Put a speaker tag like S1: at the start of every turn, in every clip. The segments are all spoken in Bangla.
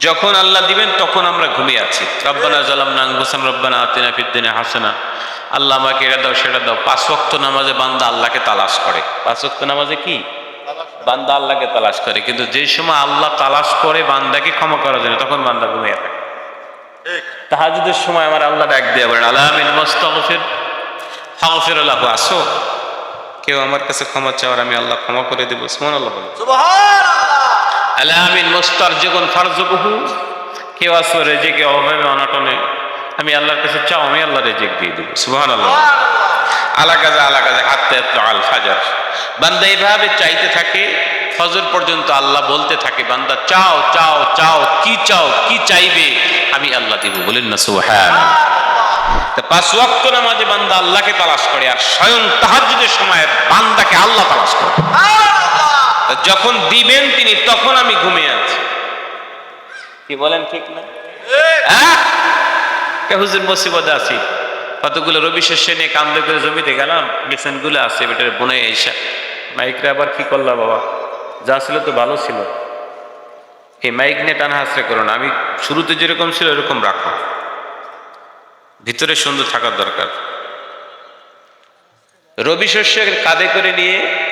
S1: যখন আল্লাহ দিবেন, তখন আমরা ঘুমিয়ে আছি। রব্বানা জালামনা আনফুসানা, রব্বানা আতিনা ফিদ দুনিয়া হাসানা। আল্লাহ আমাকে এটা দাও, সেটা দাও। পাঁচ ওয়াক্ত নামাজে বান্দা আল্লাহকে তালাশ করে। পাঁচ ওয়াক্ত নামাজে কি? বান্দা আল্লাহকে তালাশ করে। কিন্তু যে সময় আল্লাহ তালাশ করে, বান্দাকে ক্ষমা করার জন্য, তখন বান্দা ঘুমিয়ে থাকে। তাহাজুদের সময় আমার আল্লাহ ডাক দিয়ে বলেন আলামিন মোস্তাগফির? ফাগফির আল্লাহ আসো। কেউ আমার কাছে ক্ষমা চাওয়ার আমি আল্লাহ ক্ষমা করে দেবো। সুবহানাল্লাহ বলেন। আলামিন মোস্তার যখন ফারজবহু, কেউ আসো রেজেকে অভাবে অনাটনে, আমি আল্লাহর কাছে চাও, আমি আল্লাহ রেজেক দিয়ে দেবো, সুবহানাল্লাহ। আলা কাজে আলা কাজে হাতে আল ফাজার। বান্দা এইভাবে চাইতে থাকে, ফজর পর্যন্ত আল্লাহ বলতে থাকে, বান্দা চাও চাও চাও, কি চাও, কি চাইবে, আমি আল্লাহ দিব, বলেন না সুবহান তা পাঁচ ওয়াক্ত নামাজে বান্দা আল্লাহকে তালাশ করে, আর স্বয়ং তাহাজ্জুদের সময় বান্দাকে আল্লাহ তালাশ করে। যখন দিবেন তিনি তখন আমি ঘুমিয়ে আছি। কি বলেন ঠিক না? হ্যাঁ? হুজুর মুসিবতে আছি? কতগুলো রবি শস্য নিয়ে কান্দে করে জমিতে গেলাম বিছানগুলো আছে বেটার বনে এসা। মাইকরা আবার কি করলা বাবা? যা ছিল তো ভালো ছিল। এই মাইক নিয়ে টানা হাসরে করো না আমি শুরুতে যেরকম ছিল এরকম রাখো। ভিতরে সুন্দর থাকার দরকার। রবি শস্যের কাঁধে করে নিয়ে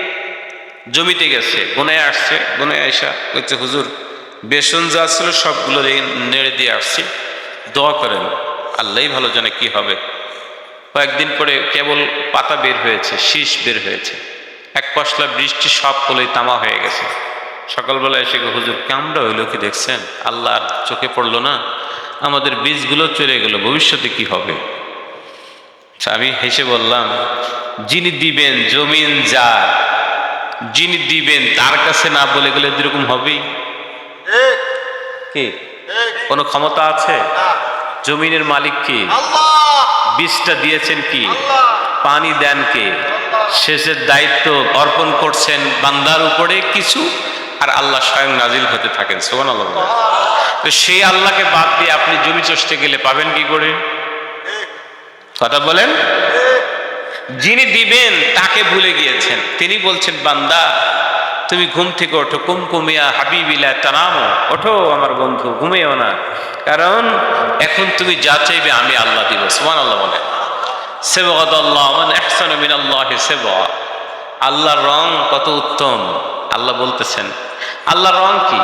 S1: জমিতে গেছে বনে আসছে বনে আইসা হচ্ছে হুজুর বেসন যা ছিল সবগুলো নেড়ে দিয়ে আসছি দোয়া করেন আল্লাহই ভালো জানে কি হবে। কয়েকদিন পরে কেবল পাতা বের হয়েছে শীষ বের হয়েছে এক পশলা বৃষ্টি সব কলেই তামা হয়ে গেছে। সকালবেলা এসে হুজুর কামড়া হইল কি দেখছেন? আল্লাহ চোখে পড়ল না আমাদের বীজগুলো চলে গেল ভবিষ্যতে কি হবে? আচ্ছা, আমি হেসে বললাম যিনি দিবেন জমিন যার যিনি দিবেন, তার কাছে না বলে গেলে এরকম হবেই। কে? কোনো ক্ষমতা আছে? জমিনের মালিক কি? বীজটা দিয়েছেন কি? পানি দেন কে? শেষের দায়িত্ব অর্পণ করছেন বান্দার উপরে কিছু, আর আল্লাহ স্বয়ং নাজিল হতে থাকেন সোহান আল্লাহ তো সেই আল্লাহকে বাদ দিয়ে আপনি জমি চষতে গেলে পাবেন কি করে? কথা বলেন? যিনি দিবেন, তাকে ভুলে গিয়েছেন। তিনি বলছেন, বান্দা, তুমি ঘুম থেকে ওঠো। কুমকুমিয়া হাবিবিলা তানামো। ওঠো আমার বন্ধু ঘুমিও না। কারণ এখন তুমি যা চাইবে আমি আল্লাহ দিব। সুমান আল্লাহ বলে আল্লাহর রং কত উত্তম। আল্লাহ বলতেছেন, আল্লাহর রং কি?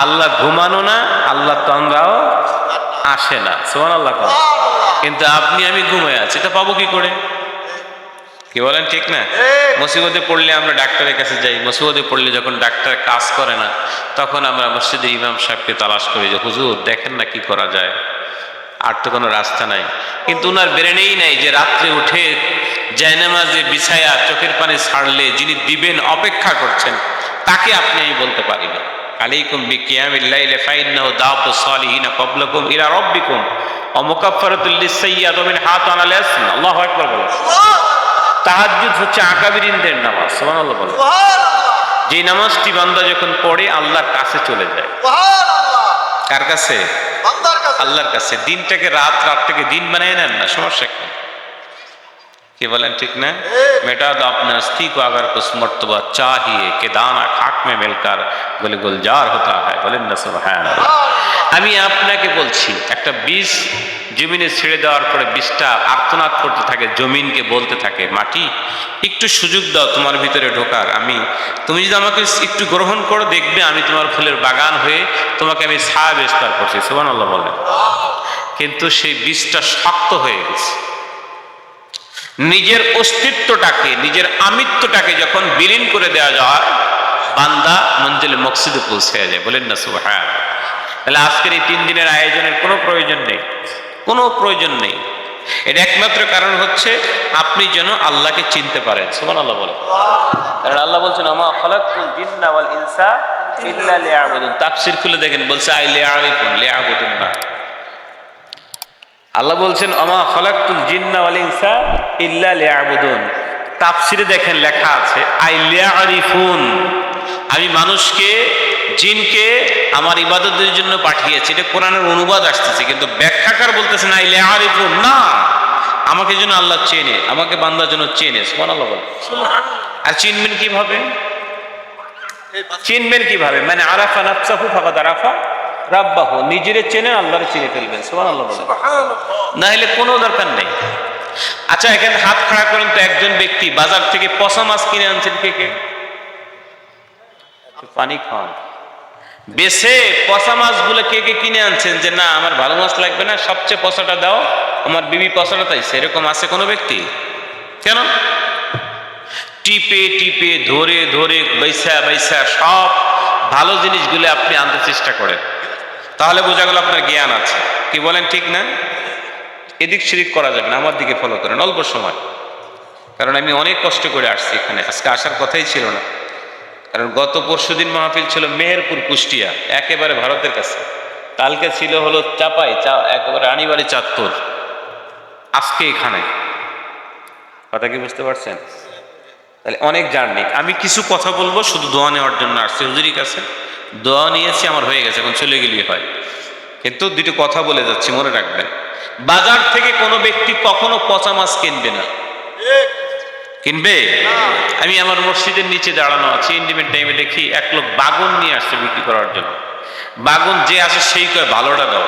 S1: আল্লাহ ঘুমানো না, আল্লাহ তন্দ্রাও আসে না সোমান আল্লাহ কিন্তু আপনি আমি ঘুমায় আছি এটা পাবো কি করে? কি বলেন ঠিক না? মুসিবতে পড়লে আমরা ডাক্তারের কাছে যাই মুসিবতে পড়লে যখন ডাক্তার কাজ করে না তখন আমরা মসজিদের ইমাম সাহেবকে তালাশ করি যে হুজুর দেখেন না কি করা যায়। আর তো কোনো রাস্তা নাই। কিন্তু ওনার ব্রেনেই নাই যে রাত্রে উঠে জায়নামাজে বিছায়া চোখের পানি ছাড়লে যিনি দিবেন অপেক্ষা করছেন তাকে আপনি আমি বলতে পারি না। আলাইকুম ফাইন্নাহু দাওয়াতু সালিহিনা ক্বাবলাকুম ইলা রাব্বিকুম ওয়া মুকাফফারাতুল লিসাইয়্যাত মিন হাতান আল আল্লাহু আকবার তাহাজ্জুদ হচ্ছে আকাবিরিনদের নামাজ সুবহানাল্লাহ যে নামাজটি বান্দা যখন পড়ে আল্লাহর কাছে চলে যায়। কার কাছে। আল্লাহর কাছে। দিনটাকে রাত রাতটাকে দিন বানিয়ে নেন না সমস্যা কি? কি বলেন ঠিক না মেটা দো আপনার অস্থি কো আগার কুছ মর্তবা চাহিয়ে কে দানা খাক মে মিলকার বলে গুলজার হতা হয় বলেন না সুবহান আমি আপনাকে বলছি একটা বীজ জমিনে ছেড়ে দেওয়ার পরে বীজটা আর্তনাদ করতে থাকে জমিনকে বলতে থাকে মাটি একটু সুযোগ দাও তোমার ভিতরে ঢোকার আমি তুমি যদি আমাকে একটু গ্রহণ করো দেখবে আমি তোমার ফুলের বাগান হয়ে তোমাকে আমি ছায়া বিস্তার করছি সুবান আল্লাহ বলেন কিন্তু সেই বীজটা শক্ত হয়ে গেছে নিজের অস্তিত্বটাকে, নিজের আমিত্বটাকে যখন বিলীন করে দেওয়া যায়, বান্দা মঞ্জিলে মকসিদে পৌঁছে যায়। বলেন না সুবহান তাহলে আজকের এই তিন দিনের আয়োজনের কোনো প্রয়োজন নেই। কোনো প্রয়োজন নেই। এর একমাত্র কারণ হচ্ছে, আপনি যেন আল্লাহকে চিনতে পারেন। সুবহান আল্লাহ বলে কারণ আল্লাহ বলছেন আমা খালাকুল জিন্না ইনসা ইল্লা লিয়াবুদুন। তাফসীর খুলে দেখেন, বলছে, আই লিয়ারিফুন লিয়াবুদুন না। আল্লাহ বলছেন আমা খালাকুল জিন্না ইনসা ইল্লা লিয়াবুদুন। তাফসিরে দেখেন লেখা আছে আই লিয়ারিফুন। আমি মানুষকে জিনকে আমার ইবাদতের জন্য পাঠিয়েছি। এটা কোরআনের অনুবাদ আসতেছে কিন্তু ব্যাখ্যাকার বলতেছেন আই লিয়ারিফুন। না আমাকে যেন আল্লাহ চেনে আমাকে বান্দা যেন চেনে সুবহানাল্লাহ বলে আর চিনবেন কীভাবে? চিনবেন কীভাবে? মানে আরাফা নাফসাহু ফাকাদ আরাফা রাব্বাহু নিজেরে চেনে আল্লাহরে চিনে ফেলবেন সুবহানাল্লাহ বলেন। না হলে কোনো দরকার নেই। আচ্ছা এখানে হাত খাড়া করেন তো একজন ব্যক্তি বাজার থেকে পচা মাছ কিনে আনছেন কে কে? একটু পানি খান বেছে পচা মাছগুলো কে কে কিনে আনছেন? যে না আমার ভালো মাছ লাগবে না সবচেয়ে পচাটা দাও আমার বিবি পচাটা তাই সেরকম আছে কোনো ব্যক্তি? কেন? টিপে টিপে ধরে ধরে বাইসা বাইসা সব ভালো জিনিসগুলো আপনি আনতে চেষ্টা করেন। তাহলে বোঝা গেল আপনার জ্ঞান আছে। কি বলেন ঠিক না? এদিক সেদিক করা যাবে না, আমার দিকে ফলো করেন, অল্প সময়। কারণ আমি অনেক কষ্ট করে আসছি এখানে, আজকে আসার কথাই ছিল না। কারণ গত পরশু দিন মাহফিল ছিল মেহেরপুর, কুষ্টিয়া, একেবারে ভারতের কাছে। কালকে ছিল হলো চাপাই, চা, একেবারে আনিবাড়ি চাঁদপুর। আজকে এখানে। কথা কি বুঝতে পারছেন? তাহলে অনেক জার্নি। আমি কিছু কথা বলব, শুধু দোয়া নেওয়ার জন্য আসছি। হুজুরির কাছে দোয়া নিয়েছি, আমার হয়ে গেছে, এখন চলে গেলেই হয়। কিন্তু দুটো কথা বলে যাচ্ছি, মনে রাখবেন। বাজার থেকে কোনো ব্যক্তি কখনো পচা মাছ কিনবে না। কিনবে? আমি আমার মসজিদের নিচে দাঁড়ানো আছি ইন্ডিপেন্ড টাইমে দেখি এক লোক বাগুন নিয়ে আসছে বিক্রি করার জন্য। বাগুন যে আসে সেই কয়, ভালোটা দাও।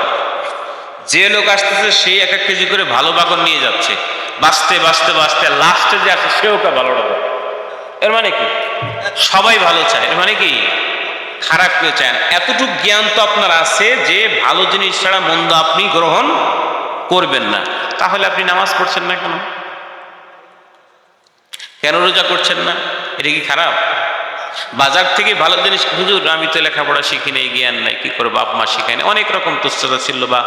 S1: যে লোক আসতেছে সেই এক এক কেজি করে ভালো বাগুন নিয়ে যাচ্ছে। বাঁচতে বাঁচতে বাঁচতে, লাস্টে যে আসে, সেও কয়, ভালোটা দাও। এর মানে কি? সবাই ভালো চায়। এর মানে কি? খারাপ কেউ চায় না। এতটুকু জ্ঞান তো আপনার আছে যে ভালো জিনিস ছাড়া মন্দ আপনি গ্রহণ করবেন না। তাহলে আপনি নামাজ পড়ছেন না কেন? কেন রোজা করছেন না? এটা কি খারাপ? বাজার থেকে ভালো জিনিস, হুজুর, আমি তো লেখাপড়া শিখি নাই, জ্ঞান নাই, কি করে বাপ, মা শিখাই না অনেক রকম তুচ্ছতা ছিল বা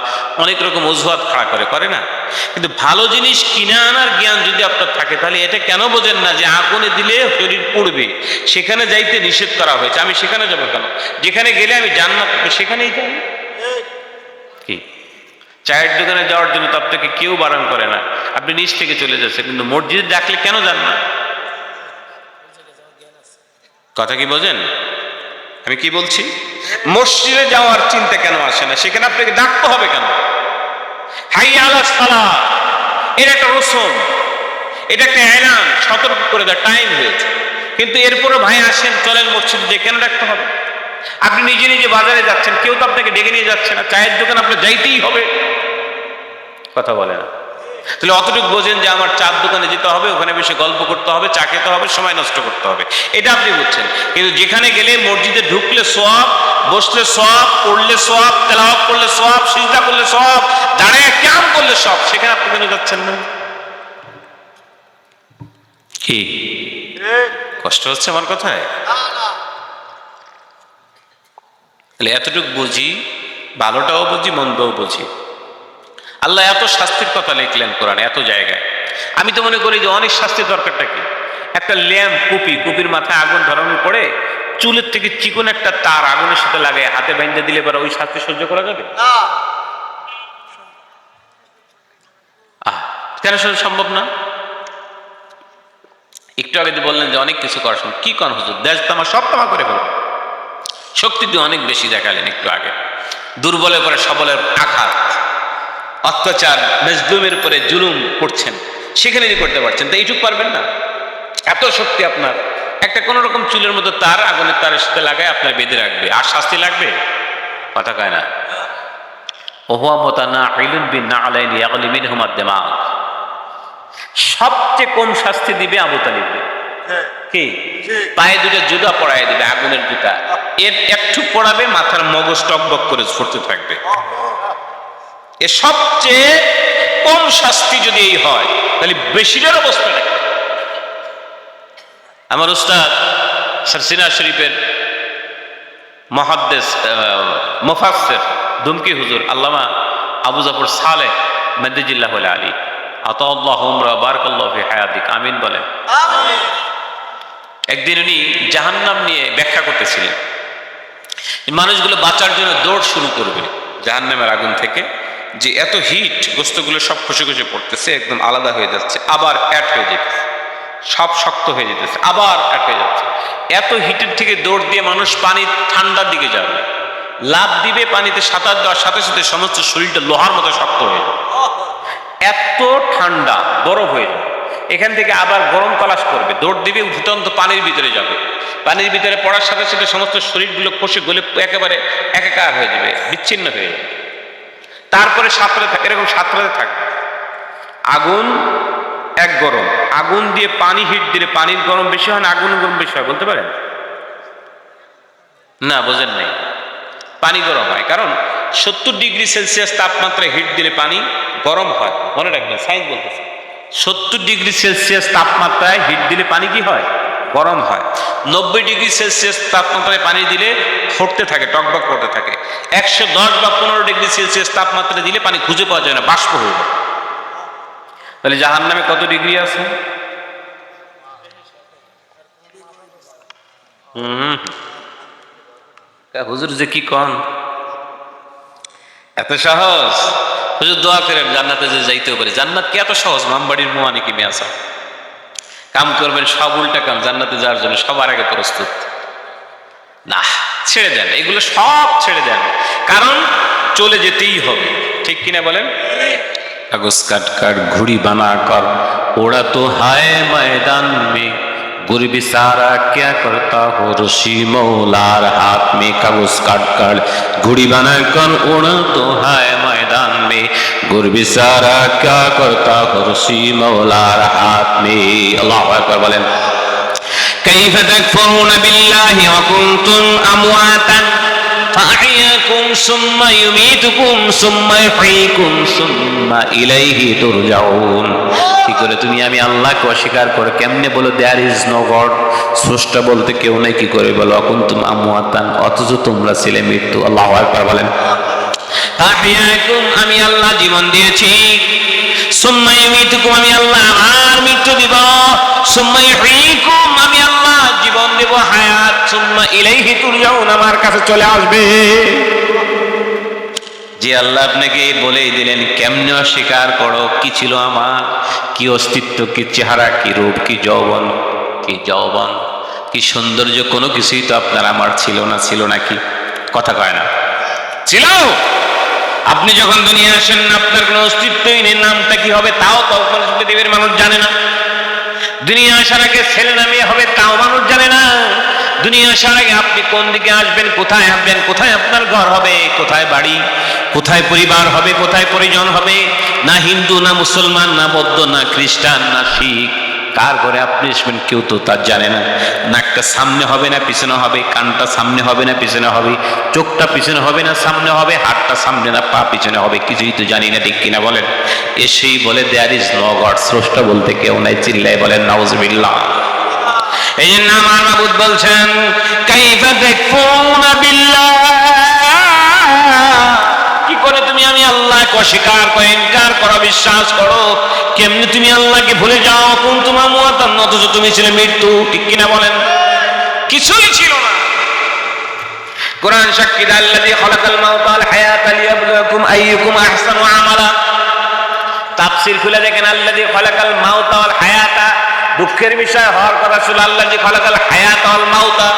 S1: অনেক রকম অজুহাত খাড়া করে করে না? কিন্তু ভালো জিনিস কিনে আনার জ্ঞান যদি আপনার থাকে, তাহলে এটা কেন বোঝেন না যে আগুনে দিলে শরীর পড়বে? সেখানে যাইতে নিষেধ করা হয়েছে। আমি সেখানে যাব কেন? যেখানে গেলে আমি জান্নাত সেখানেই যাই। কি? চায়ের দোকানে যাওয়ার জন্য তো আপনাকে কেউ বারণ করে না। আপনি নিচ থেকে চলে যাচ্ছেন, কিন্তু মসজিদে ডাকলে কেন যান না? কথা কি বোঝেন? আমি কি বলছি? মসজিদে যাওয়ার চিন্তা কেন আসে না? সেখানে আপনাকে ডাকতে হবে কেন? হাই আলা সালা এর একটা রসম এটা একটা এলান, সতর্ক করে দেওয়ার টাইম হয়েছে। কিন্তু এরপরে ভাই আসেন, চলেন মসজিদে যে কেন ডাকতে হবে? আপনি নিজে নিজে বাজারে যাচ্ছেন, কেউ তো আপনাকে ডেকে নিয়ে যাচ্ছে না, চায়ের দোকান আপনার যাইতেই হবে। কথা বলে না। তাহলে অতটুকু বোঝেন যে আমার চার দোকানে যেতে হবে ওখানে বসে গল্প করতে হবে চা খেতে হবে সময় নষ্ট করতে হবে। এটা আপনি বুঝছেন। কিন্তু যেখানে গেলে মসজিদে ঢুকলে সব বসলে সব পড়লে সব তেলাওয়াত করলে সব সিজদা করলে সব দাঁড়িয়ে ক্যাম করলে সব সেখানে আপনি কেন যাচ্ছেন না? কি? কষ্ট হচ্ছে আমার কথায়? তাহলে এতটুকু বুঝি ভালোটাও বুঝি মন্দও বুঝি। আল্লাহ এত শাস্তির কথা লিখলেন কোরআন এত জায়গায়। আমি তো মনে করি যে অনেক শাস্তির দরকারটা কি? একটা ল্যাম্প কুপি কুপির মাথায় আগুন ধরানোর পরে চুলের থেকে চিকন একটা তার আগুনের সাথে লাগে হাতে বাইন্দে দিলে পরে ওই শাস্তি সহ্য করা যাবে? আহ কেন সম্ভব না? একটু আগে বললেন যে অনেক কিছু করার সম্ভব। কি কন হুজুর? দেশ তামা সব তামা করে ফেলবে। শক্তি দিয়ে অনেক বেশি দেখালেন একটু আগে। দুর্বলের পরে সবলের আঘাত। অত্যাচার মেজলুমের উপরে জুলুম করছেন। সেখানে করতে পারছেন। তো এইটুকু পারবেন না? এত শক্তি আপনার। একটা কোন রকম চুলের মতো তার আগুনের তারের সাথে লাগায় আপনার বেঁধে রাখবে। আর শাস্তি লাগবে? কথা কয় না। ওহুয়া মতা না আইলুন বিন না আলাইন ইয়াগলিমিন হুমাদ দেমা সবচেয়ে কম শাস্তি দিবে আবু তালিবকে কি? পায়ে দুটো জুতা পরাই দিবে আগুনের জুতা। এর একটু পড়াবে মাথার মগজ টকবক করে ফুটতে থাকবে। এ সবচেয়ে কম শাস্তি যদি এই হয় তাহলে বেশিটার অবস্থা দেখে আমার উস্তাদ সারসিনা শরীফের মহাদ্দেশ মুফাসসির দুমকি হুজুর আল্লামা আবু জাফর সালেহ মেদিজিল্লাহ আলী আতাল্লাহ উমরা বারাকাল্লাহ ফি হায়াতিক আমিন বলেন। একদিন উনি জাহান্নাম নিয়ে ব্যাখ্যা করতেছিলেন। মানুষগুলো বাঁচার জন্য দৌড় শুরু করবে জাহান্নামের আগুন থেকে। যে এত হিট গোস্তগুলো সব খসে খসে পড়তেছে, একদম আলাদা হয়ে যাচ্ছে, আবার অ্যাড হয়ে যেতেছে, সব শক্ত হয়ে যেতেছে, আবার অ্যাড হয়ে যাচ্ছে। এত হিটের থেকে দৌড় দিয়ে মানুষ পানি ঠান্ডার দিকে যাবে। লাভ দিবে পানিতে সাঁতার দেওয়ার সাথে সাথে সমস্ত শরীরটা লোহার মতো শক্ত হয়ে যাবে। এত ঠান্ডা, বরফ হয়ে যাবে। এখান থেকে আবার গরম তালাশ করবে, দৌড় দিবে ফুটন্ত পানির ভিতরে যাবে। পানির ভিতরে পড়ার সাথে সাথে সমস্ত শরীরগুলো কষে গলে একেবারে একাকার হয়ে যাবে, বিচ্ছিন্ন হয়ে যাবে। তারপরে সাঁতরে থাকে, এরকম সাঁতরাতে থাকবে। আগুন এক গরম। আগুন দিয়ে পানি হিট দিলে পানির গরম বেশি হয় না, আগুন গরম বেশি হয়, বলতে পারেন? না, বোঝেন নাই। পানি গরম হয়, কারণ সত্তর ডিগ্রি সেলসিয়াস তাপমাত্রায় হিট দিলে পানি গরম হয়। মনে রাখবেন সাইন্স বলতেছে। সত্তর ডিগ্রি সেলসিয়াস তাপমাত্রায় হিট দিলে পানি কি হয়? গরম হয়। নব্বই ডিগ্রি সেলসিয়াস তাপমাত্রায় পানি দিলে ফুটতে থাকে, টকবক করতে থাকে। একশো দশ বা পনেরো ডিগ্রি সেলসিয়াস তাপমাত্রা দিলে পানি খুঁজে পাওয়া যায় না, বাষ্প হয়ে যায়। তাহলে জাহান নামে কত ডিগ্রি আছে? হুজুর যে কি কন? এত সহজ। হুজুর দোয়া করেন, জান্নাতে যে যাইতেও পারে। জান্নাত কি এত সহজ? মামবাড়ির মোয়ানি কি মেয়াসা কাম করবেন সব উল্টা কাম জান্নাতে যাওয়ার জন্য সবার আগে প্রস্তুত না ছেড়ে দেন এগুলো সব ছেড়ে দেন কারণ চলে যেতেই হবে ঠিক কিনা বলেন কাগজ কাট কাট ঘুড়ি বানা কর ওরা তো হায় ময়দান মে गुरबी सारा क्या करता हो ऋषि मौलार हाथ में कागज काट काट घुड़ी बना कर उड़ तो है मैदान में गुरबी सारा क्या करता हो ऋषि मौलार हाथ में अल्लाह अकबर बोलें كيف تكفرون بالله وكنتم أمواتا فأحياكم ثم يميتكم ثم يحييكم ثم إليه ترجعون কি করে তুমি আমি আল্লাহকে অস্বীকার করে কেমনে বলো দেয়ার ইজ নো গড স্রষ্টা বলতে কেউ নাই কি করে বলো অকুন্তুম আমুয়াতান অথচ তোমরা ছিলে মৃত্যু আল্লাহ একবার বলেন আহইয়াকুম আমি আল্লাহ জীবন দিয়েছি। সুম্মা ইউমিতুকুম, আমি আল্লাহ আর মৃত্যু দিব। আমি আল্লাহ জীবন দেব, হায়াত। সুম্মা ইলাইহি তুরজাউন, আমার কাছে চলে আসবে। যে আল্লাহ আপনাকে বলেই দিলেন, কেমনে অস্বীকার করো? কি ছিল আমার? কি অস্তিত্ব? কি চেহারা? কি রূপ? কি যৌবন? কি যৌবন? কি সৌন্দর্য? কোনো কিছুই তো আপনার আমার ছিল না, ছিল নাকি? কথা কয় না। ছিল! আপনি যখন দুনিয়া আসেন, আপনার কোনো অস্তিত্বই নেই, নামটা কি হবে তাও তখন পৃথিবীর মানুষ জানে না। দুনিয়া আসার আগে ছেলে না মেয়ে হবে তাও মানুষ জানে না। দুনিয়া আসার আগে আপনি কোন দিকে আসবেন, কোথায় আসবেন, কোথায় আপনার ঘর হবে, কোথায় বাড়ি, কোথায় পরিবার হবে, কোথায় পরিজন হবে, না হিন্দু, না মুসলমান, না বৌদ্ধ, না খ্রিস্টান, না শিখ। কার ঘরে আপনি আসবেন, কেউ তো তার জানে না। নাকটা সামনে হবে না, পিছনে হবে, কানটা সামনে হবে না, পিছনে হবে, চোখটা পিছনে হবে না, সামনে হবে, হাতটা সামনে না, পা পিছনে হবে, কিছুই তো জানি না, ঠিক কিনা বলেন? এসেই বলে দেয়ার ইজ নো গড স্রষ্টা বলতে কেউ নাই চিল্লাই বলেন, নাউজবিল্লাহ। এই জন্য আমার মাবুদ বলছেন, কাইফা তাকফুরুনা বিল্লাহ? অস্বীকার করো ইনকার করো, বিশ্বাস করো। কেমনি তুমি আল্লাহকে ভুলে যাও? কোন তোমার মুয়াতান অথচ তুমি ছিলে মৃত্যু, ঠিক কিনা বলেন? কিছুই ছিল না। কোরআন সাক্ষী দেয় আল্লাযী খালাকাল মাউতা ওয়াল হায়াতা লিয়াবলুয়াকুম আইয়ুকুম আহসানু আমালা। খুলে দেখেন হায়াতা। দুঃখের বিষয় হওয়ার কথা ছিল, আল্লাযী খালাকাল হায়াতা মাউতা।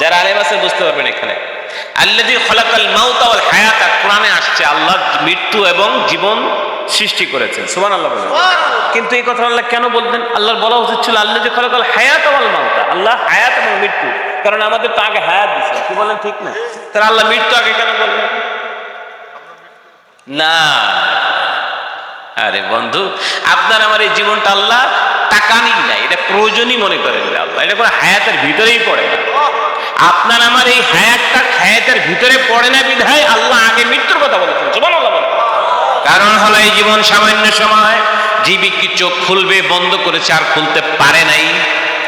S1: যারা আলেম আছে, বুঝতে পারবেন এখানে। আল্লাযী খালাকাল মাউতা ওয়াল হায়াতা কোরআনে আসছে আল্লাহ মৃত্যু এবং জীবন সৃষ্টি করেছেন। সুবহানাল্লাহ বলেন। কিন্তু এই কথা আল্লাহ কেন আল্লাহর বলা উচিত ছিল আল্লাহ খালাকাল হায়াত ওয়াল মাউতা। আল্লাহ হায়াত এবং মৃত্যু। কারণ আমাদের তো আগে হায়াত দিয়েছেন কি বলেন ঠিক না? তাহলে আল্লাহ মৃত্যু আগে কেন বলবেন? না। আরে বন্ধু, আপনার আমার এই জীবনটা আল্লাহ টাকা নিই না এটা প্রয়োজনই মনে করেন আল্লাহ। এটা কোনো হায়াতের ভিতরেই পড়ে না। আপনার আমার এই হায়াতটা হায়াতের ভিতরে পড়ে না বিধায় আল্লাহ আগে মৃত্যুর কথা বলেছেন আল্লাহ কারণ হলো এই জীবন সামান্য সময় যে ব্যক্তি চোখ খুলবে, বন্ধ করেছে, আর খুলতে পারে নাই।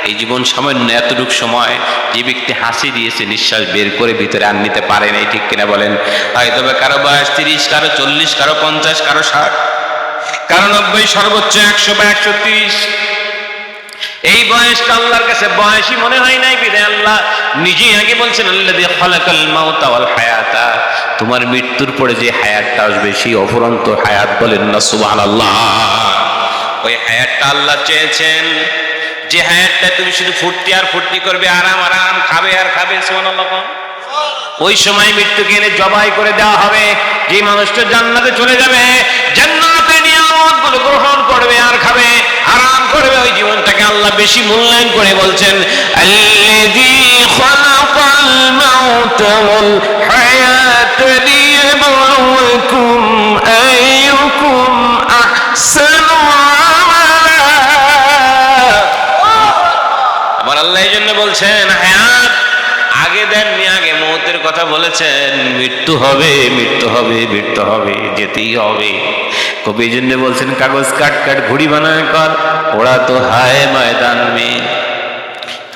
S1: এই জীবন সামান্য এতটুক সময় যে ব্যক্তি হাসি দিয়েছে, নিঃশ্বাস বের করে ভিতরে আর নিতে পারে নাই, ঠিক কিনা বলেন? হয়তো কারও বয়স তিরিশ, কারও চল্লিশ, কারও পঞ্চাশ, কারও ষাট, কারও নব্বই, সর্বোচ্চ একশো বা একশো তিরিশ এই বয়সটা আল্লাহর কাছে বয়সই মনে হয় নাই, বিদায় আল্লাহ। নিজেই আগে বলছেন আল্লাহ দিয়ে খলাকাল মাউতা ওয়াল হায়াতা। তোমার মৃত্যুর পরে যে হায়াতটা আসবে, সেই অফুরন্ত হায়াত বলেন না, সুবহানাল্লাহ। ওই হায়াতটা আল্লাহ চেয়েছেন। যে হায়াতটা তুমি শুধু ফুর্তি আর ফুর্তি করবে, আরাম আরাম, খাবে আর খাবে, সুবহানাল্লাহ কোন? ওই সময় মৃত্যুকে এনে জবাই করে দেওয়া হবে। যে মানুষটা জান্নাতে চলে যাবে, জান্নাতে নিয়ামত গ্রহণ করবে আর খাবে। আল্লাহ বেশি মূল্যায়ন করে বলছেন আমার আল্লাহ এই জন্য বলছেন, হায়াত, আগে দেননি আগে মৌতের কথা বলেছেন। মৃত্যু হবে মৃত্যু হবে মৃত্যু হবে, যেতেই হবে। কবি জন্য বলছেন, কাগজ কাট কাট ঘুড়ি বানায় কর, ওরা তো হায় ময়দান মে।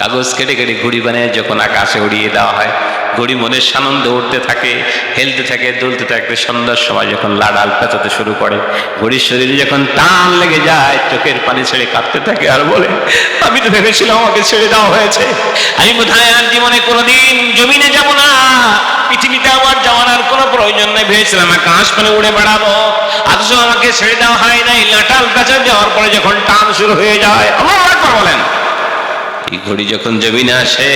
S1: কাগজ কেটে কেটে ঘুড়ি বানিয়ে, যখন আকাশে উড়িয়ে দেওয়া হয় ঘুড়ি মনের সানন্দে উঠতে থাকে, হেলতে থাকে, দুলতে থাকে, সন্ধ্যার সময় যখন লাডাল পেঁচাতে শুরু করে ঘুড়ির শরীরে যখন টান লেগে যায়, চোখের পানি ছেড়ে কাঁদতে থাকে আর বলে, আমি তো ভেবেছিলাম আমাকে ছেড়ে দেওয়া হয়েছে। আমি বোধহয় আর জীবনে কোনোদিন জমিনে যাব না। পৃথিবীতে আমার যাওয়ার আর কোনো প্রয়োজন নেই। ভেবেছিলাম আকাশ মানে উড়ে বেড়াবো। অথচ আমাকে ছেড়ে দেওয়া হয় নাই। লাটাল পেঁচা যাওয়ার পরে যখন টান শুরু হয়ে যায় আকবার বলেন এই ঘড়ি যখন জমিনে আসে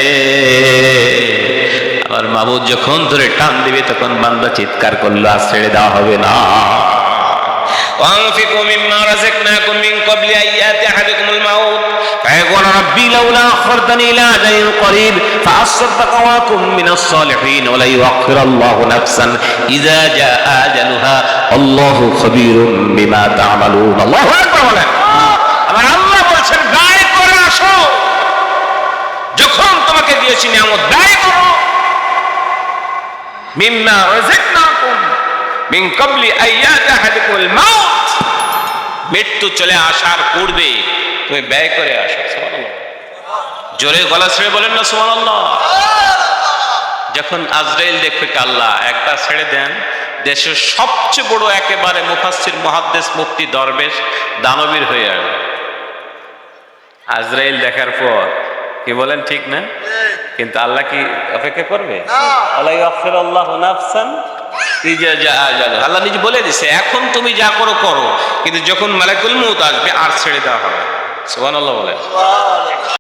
S1: আমার মাবুদ যখন ধরে টান দিবে তখন বান্দা চিৎকার করলো আর ছেড়ে দেওয়া হবে না وأنفقوا مما رزقناكم من قبل أن يأتي أحدكم الموت فيقول ربي لولا أخرتني إلى أجل قريب فأصدق وأكن من الصالحين ولا يؤخر الله نفسا إذا جاء أجلها الله خبير بما تعملون الله أكبر দিয়েছি নিয়ামত ব্যয় করো। মৃত্যু চলে আসার পূর্বে তুমি ব্যয় করে আসো জোরে গলা ছেড়ে বলেন না, সুবহানাল্লাহ। যখন আজরাইল দেখবে কি আল্লাহ, একবার ছেড়ে দেন, দেশের সবচেয়ে বড় একেবারে মুফাসসির, মুহাদ্দিস মুক্তি দরবেশ, দানবীর হয়ে আসবে। আজরাইল দেখার পর, কি বলেন, ঠিক না? কিন্তু আল্লাহ কি অপেক্ষা করবে? আল্লাহ আল্লাহু। আল্লাহ নিজে বলে দিছে এখন তুমি যা করো করো। কিন্তু যখন মালাকুল মত আসবে আর ছেড়ে দেওয়া হবে সুবহানাল্লাহ বলেন।